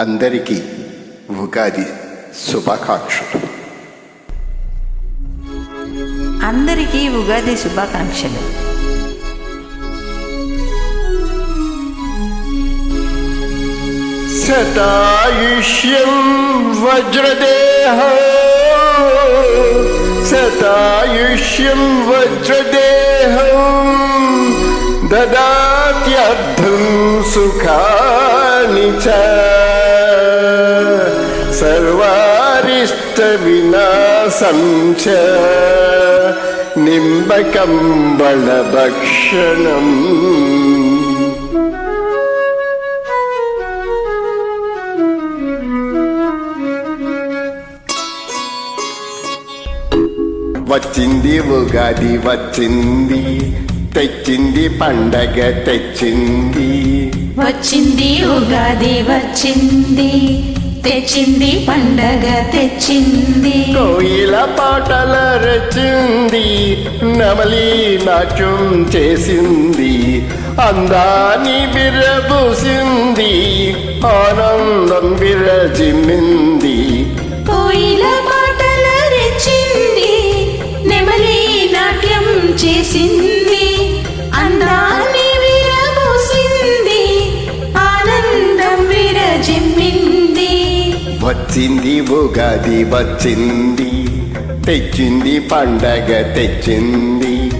అందరికీ ఉగాది శుభాకాంక్షలు. అందరికీ ఉగాది శుభాకాంక్షలు. శతాయుష్యం వజ్రదేహ. శతాయుష్యం వజ్రదేహం. దదాత్యర్థం సుఖాని చ. సర్వారిష్ట వినాశం చ నింబకం బళభక్షణం వచ్చింది ఉగాది వచ్చింది తెచ్చింది పండగ తెచ్చింది వచ్చింది ఉగాది వచ్చింది తెచ్చింది పండగ తెచ్చింది. కోయిల పాటల రచింది నమలి నాట్యం చేసింది. అందాన్ని విరబూసింది ఆనందం విరజిమ్మింది. వచ్చింది ఉగాది వచ్చింది. తెచ్చింది పండగ తెచ్చింది.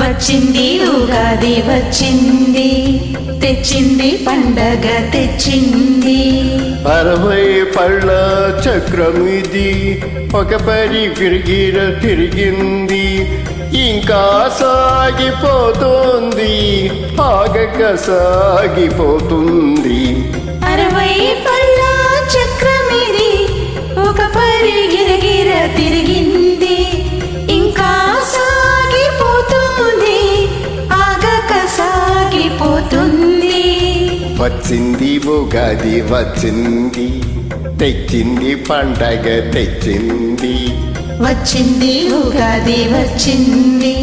వచ్చింది ఉగాది వచ్చింది. తెచ్చింది పండగ తెచ్చింది. అరవై పళ్ళ చక్రం ఇది ఒక పరి గిరిగిర తిరిగింది. ఇంకా సాగిపోతుంది ఆగక సాగిపోతుంది. వచ్చింది ఉగాది వచ్చింది. తెచ్చింది పండగ తెచ్చింది. వచ్చింది ఉగాది వచ్చింది.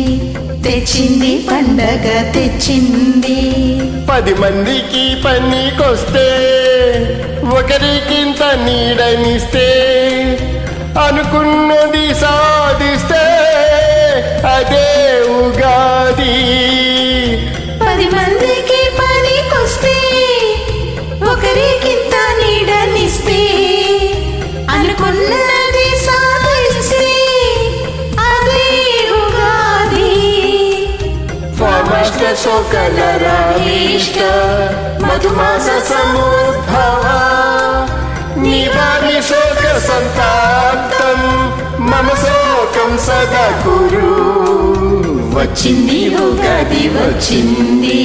తెచ్చింది పండగ తెచ్చింది. పది మందికి పనికొస్తే ఒకరికింత నీడనిస్తే అనుకున్నది సాధిస్తే అదే స్వమష్ట శోకల రామీష్ట మధుమాస సముద్భవ నివారి శోక సంతాప్తం మమ శోకం సదా కురు వచ్చింది ఉగాది వచ్చింది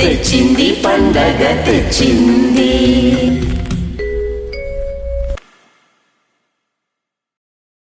తెచ్చింది పండగ తెచ్చింది